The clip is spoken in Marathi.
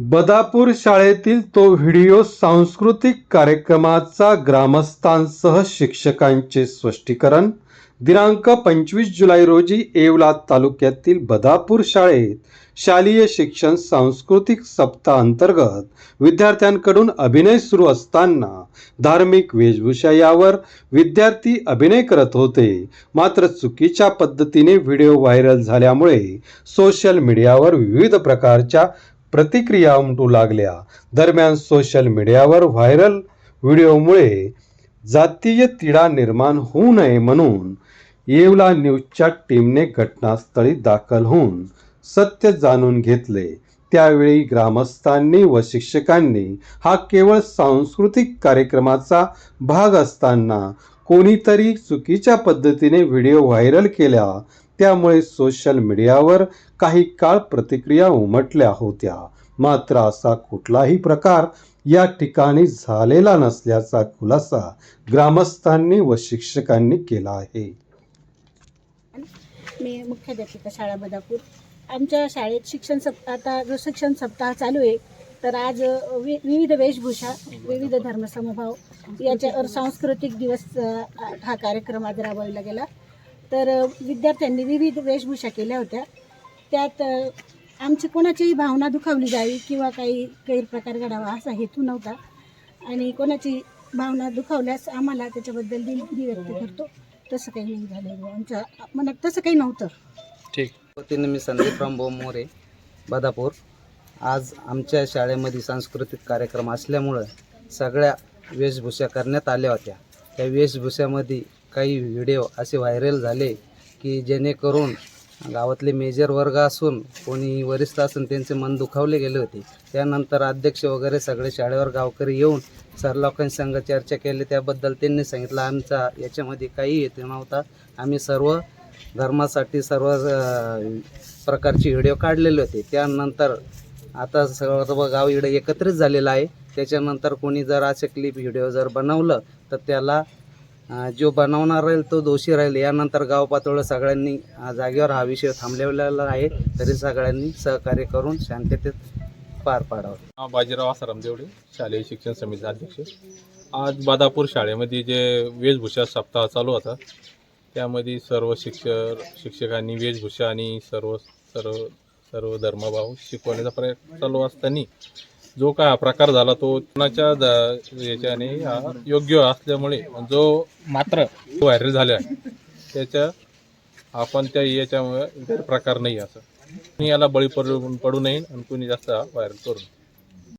बदापूर शाळेतील तो व्हिडिओ सांस्कृतिक कार्यक्रमाचा ग्रामस्थांसह शिक्षकांचे स्पष्टीकरण. दिनांक पंचवीस जुलै रोजी येवला तालुक्यातील बदापूर शाळेत शालेय शिक्षण सांस्कृतिक सप्ताह अंतर्गत विद्यार्थ्यांकडून अभिनय सुरू असताना धार्मिक वेशभूषा यावर विद्यार्थी अभिनय करत होते. मात्र चुकीच्या पद्धतीने व्हिडिओ व्हायरल झाल्यामुळे सोशल मीडियावर विविध प्रकारच्या प्रतिक्रिया उमटू लागल्या. दरम्यान सोशल मीडियावर व्हायरल व्हिडिओमुळे जातीय तिढा निर्माण होऊ नये म्हणून येवला न्यूजच्या टीमने घटनास्थळी दाखल होऊन सत्य जाणून घेतले. त्यावेळी ग्रामस्थांनी व शिक्षकांनी हा केवळ सांस्कृतिक कार्यक्रमाचा भाग असताना कोणीतरी चुकीच्या पद्धतीने व्हिडिओ व्हायरल केला त्यामुळे सोशल मीडियावर काही काळ प्रतिक्रिया उमटल्या होत्या. मात्र असा कुठलाही प्रकार या ठिकाणी झालेला नसल्याचा खुलासा ग्रामस्थांनी व शिक्षकांनी केला आहे. मी मुख्याध्यापिका शाळा बदापूर. आमच्या शाळेत शिक्षण सप्ताह आता जो शिक्षण सप्ताह चालू आहे. तर आज वि विविध वेशभूषा विविध धर्मसमभाव याच्या सांस्कृतिक दिवस हा कार्यक्रम आज राबवला गेला. तर विद्यार्थ्यांनी विविध वेशभूषा केल्या होत्या. त्यात आमची कोणाचीही भावना दुखावली जावी किंवा काही गैरप्रकार घडावा असा हेतू नव्हता. आणि कोणाची भावना दुखावल्यास आम्हाला त्याच्याबद्दल दिलगिरी व्यक्त करतो. तसं काही नाही झालं. आमच्या मनात तसं काही नव्हतं. वतीने मी संदीप रामभाऊ मोरे बदापूर. आज आमच्या शाळेमध्ये सांस्कृतिक कार्यक्रम असल्यामुळं सगळ्या वेशभूषा करण्यात आल्या होत्या. त्या वेशभूषामध्ये काही व्हिडिओ असे व्हायरल झाले की जेणेकरून गावातले मेजर वर्ग असून कोणी वरिष्ठ असून त्यांचे मन दुखावले गेले होते. त्यानंतर अध्यक्ष वगैरे सगळे शाळेवर गावकरी येऊन सर लोकांसंग चर्चा केली. त्याबद्दल त्यांनी सांगितलं आमचा याच्यामध्ये काही येते नव्हता. आम्ही सर्व धर्मासाठी सर्व प्रकारचे व्हिडिओ काढलेले होते. त्यानंतर आता सर्व गाव इकडे एकत्रित झालेलं आहे. त्याच्यानंतर कोणी जर असे क्लिप व्हिडिओ जर बनवलं तर त्याला जो बनवणार राहील तो दोषी राहील. यानंतर गाव पातळीवर सगळ्यांनी जागेवर हा विषय थांबलेला आहे. तरी सगळ्यांनी सहकार्य करून शांततेत पार पाडावं. हा बाजीराव आसाराम देवडे शालेय शिक्षण समिती अध्यक्ष. आज बादापूर शाळेमध्ये जे वेशभूषा सप्ताह चालू होता त्यामध्ये सर्व शिक्षक शिक्षकांनी वेशभूषा आणि सर्व सर्व सर्व धर्मभाव शिकवण्याचा प्रयत्न चालू असताना जो काय हा प्रकार झाला तो कोणाच्या याच्याने हा योग्य असल्यामुळे जो मात्र व्हायरल झाला आहे त्याच्या आपण त्या याच्यामुळे प्रकार नाही असं. कुणी याला बळी पडू पडू नये आणि कुणी जास्त व्हायरल करू नये.